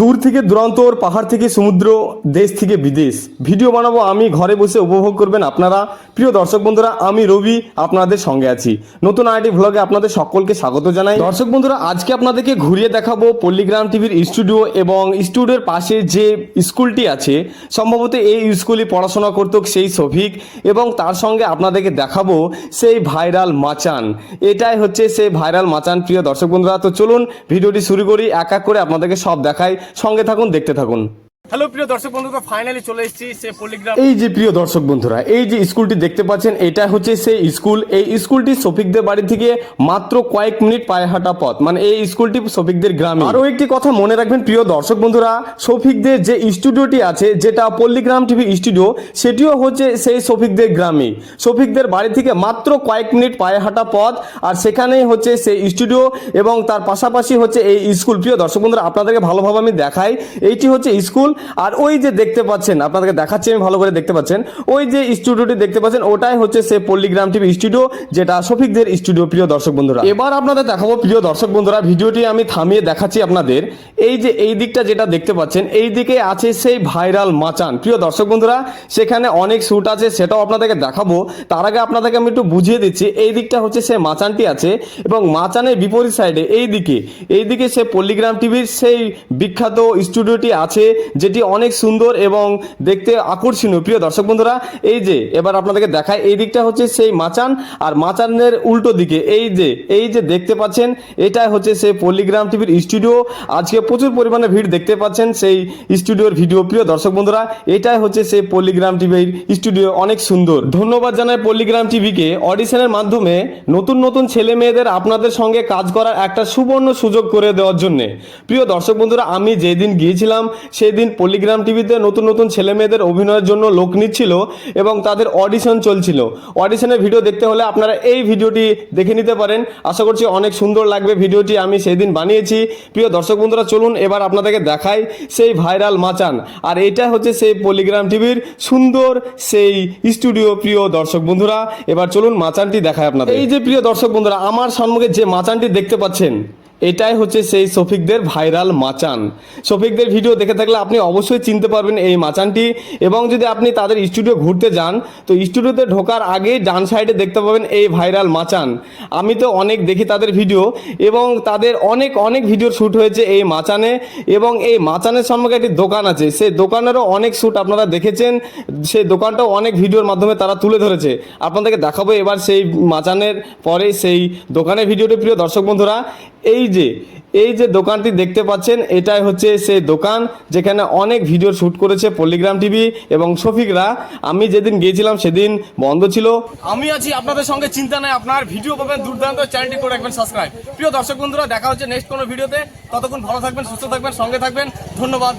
দূর থেকে দূরান্তর পাহাড় থেকে, সমুদ্র, দেশ থেকে বিদেশ। ভিডিও বানাবো আমি, ঘরে বসে উপভোগ করবেন আপনারা। প্রিয় দর্শক বন্ধুরা, আমি রবি, আপনাদের সঙ্গে আছি। নতুন আইটি ভ্লগে আপনাদের সকলকে স্বাগত জানাই। দর্শক বন্ধুরা, আজকে আপনাদেরকে ঘুরিয়ে দেখাবো পল্লিগ্রাম টিভির স্টুডিও এবং স্টুডিওর পাশে যে স্কুলটি আছে, সম্ভবত এই স্কুলে পড়াশোনা করত সেই শফিক এবং তার সঙ্গে আপনাদেরকে দেখাবো সেই ভাইরাল মাচান। এটাই হচ্ছে সেই ভাইরাল মাচান, প্রিয় দর্শক বন্ধুরা। তো চলুন, ভিডিওটি শুরু করি। এক এক করে আপনাদেরকে সব দেখাই। সঙ্গে থাকুন দেখতে থাকুন। হ্যালো, প্রিয় দর্শক বন্ধু, তো ফাইনালি চলে এসেছি সে পলিগ্রাম এই যে প্রিয় দর্শক বন্ধুরা, এই যে স্কুলটি দেখতে পাচ্ছেন, এটা হচ্ছে সেই স্কুল। এই স্কুলটি শফিকদের বাড়ি থেকে মাত্র কয়েক মিনিট পায়ে হাঁটা পথ। মানে এই স্কুলটি শফিকদের গ্রামে। আরও একটি কথা মনে রাখবেন, প্রিয় দর্শক বন্ধুরা, শফিকদের যে স্টুডিওটি আছে, যেটা পল্লিগ্রাম টিভি স্টুডিও, সেটিও হচ্ছে সেই শফিকদের গ্রামে। শফিকদের বাড়ি থেকে মাত্র কয়েক মিনিট পায়ে হাঁটা পথ, আর সেখানেই হচ্ছে সেই স্টুডিও এবং তার পাশাপাশি হচ্ছে এই স্কুল। প্রিয় দর্শক বন্ধুরা, আপনাদেরকে ভালোভাবে আমি দেখাই, এইটি হচ্ছে স্কুল। আর ওই যে দেখতে পাচ্ছেন, আপনাদেরকে দেখাচ্ছি, আমি ভালো করে দেখতে পাচ্ছেন, ওই যে স্টুডিওটি দেখতে পাচ্ছেন, ওটাই হচ্ছে সে পল্লিগ্রাম টিভি স্টুডিও যেটা শফিকদের স্টুডিও প্রিয় দর্শক বন্ধুরা। এবার আপনাদের দেখাবো, প্রিয় দর্শক বন্ধুরা, ভিডিওটি আমি থামিয়ে দেখাচ্ছি আপনাদের। এই যে, এই দিকটা যেটা দেখতে পাচ্ছেন, এই দিকে আছে সেই ভাইরাল মাচান। প্রিয় দর্শক বন্ধুরা, সেখানে অনেক শ্যুট আছে, সেটাও আপনাদেরকে দেখাবো। তার আগে আপনাদেরকে আমি একটু বুঝিয়ে দিচ্ছি, এই দিকটা হচ্ছে সে মাচানটি আছে এবং মাচানের বিপরীত সাইডে এই দিকে এই দিকে সে পল্লিগ্রাম টিভির সেই বিখ্যাত স্টুডিওটি আছে যেটি অনেক সুন্দর এবং দেখতে আকর্ষণীয়। প্রিয় দর্শক বন্ধুরা, এই যে, এবার আপনাদেরকে দেখায় এই দিকটা হচ্ছে সেই মাচান, আর মাচানের উল্টো দিকে, এই যে এই যে দেখতে পাচ্ছেন, এটাই হচ্ছে সেই পল্লিগ্রাম টিভির স্টুডিও। আজকে প্রচুর পরিমাণে ভিড় দেখতে পাচ্ছেন সেই স্টুডিওর ভিডিও। প্রিয় দর্শক বন্ধুরা, এটাই হচ্ছে সেই পল্লিগ্রাম টিভির স্টুডিও, অনেক সুন্দর। ধন্যবাদ জানাই পল্লিগ্রাম টিভিকে। অডিশনের মাধ্যমে নতুন নতুন ছেলে মেয়েদের আপনাদের সঙ্গে কাজ করার একটা সুবর্ণ সুযোগ করে দেওয়ার জন্য। প্রিয় দর্শক বন্ধুরা, আমি যেদিন গিয়েছিলাম সেই দিন পল্লিগ্রাম টিভিতে নতুন নতুন ছেলে মেয়েদের অভিনয়ের জন্য লোক নিচ্ছিল এবং তাদের অডিশন চলছিল। অডিশনের ভিডিও দেখতে হলে আপনারা এই ভিডিওটি দেখে নিতে পারেন। আশা করছি অনেক সুন্দর লাগবে ভিডিওটি আমি সেই দিন বানিয়েছি। প্রিয় দর্শক বন্ধুরা, চলুন এবার আপনাদেরকে দেখাই সেই ভাইরাল মাচান। আর এটা হচ্ছে সেই পলিগ্রাম টিভির সুন্দর সেই স্টুডিও প্রিয় দর্শক বন্ধুরা। এবার চলুন মাচানটি দেখায় আপনাদের। এই যে প্রিয় দর্শক বন্ধুরা, আমার সম্মুখে যে মাচানটি দেখতে পাচ্ছেন এটাই হচ্ছে সেই শফিকদের ভাইরাল মাচান। শফিকদের ভিডিও দেখে থাকলে আপনি অবশ্যই চিনতে পারবেন এই মাচানটি এবং যদি আপনি তাদের স্টুডিও ঘুরতে যান, তো স্টুডিওতে ঢোকার আগেই ডান সাইডে দেখতে পাবেন এই ভাইরাল মাচান। আমি তো অনেক দেখি তাদের ভিডিও এবং তাদের অনেক অনেক ভিডিও শ্যুট হয়েছে এই মাচানে এবং এই মাচানের সম্মুখে একটি দোকান আছে। সেই দোকানেরও অনেক শ্যুট আপনারা দেখেছেন। সেই দোকানটাও অনেক ভিডিওর মাধ্যমে তারা তুলে ধরেছে। আপনাদেরকে দেখাবো এবার সেই মাচানের পরে সেই দোকানের ভিডিওটি প্রিয় দর্শক বন্ধুরা, এই যে এই যে দোকানটি দেখতে পাচ্ছেন, এটাই হচ্ছে সেই দোকান যেখানে অনেক ভিডিও শ্যুট করেছে পল্লিগ্রাম টিভি এবং শফিকরা। আমি যেদিন গিয়েছিলাম সেদিন বন্ধ ছিল। আমি আছি আপনাদের সঙ্গে, চিন্তা নাই আপনার। ভিডিও পাবেন, দুর্দান্ত চ্যানেলটি করে রাখবেন সাবস্ক্রাইব প্রিয় দর্শক বন্ধুরা, দেখা হচ্ছে নেক্সট কোনো ভিডিওতে। ততক্ষণ ভালো থাকবেন, সুস্থ থাকবেন, সঙ্গে থাকবেন। ধন্যবাদ।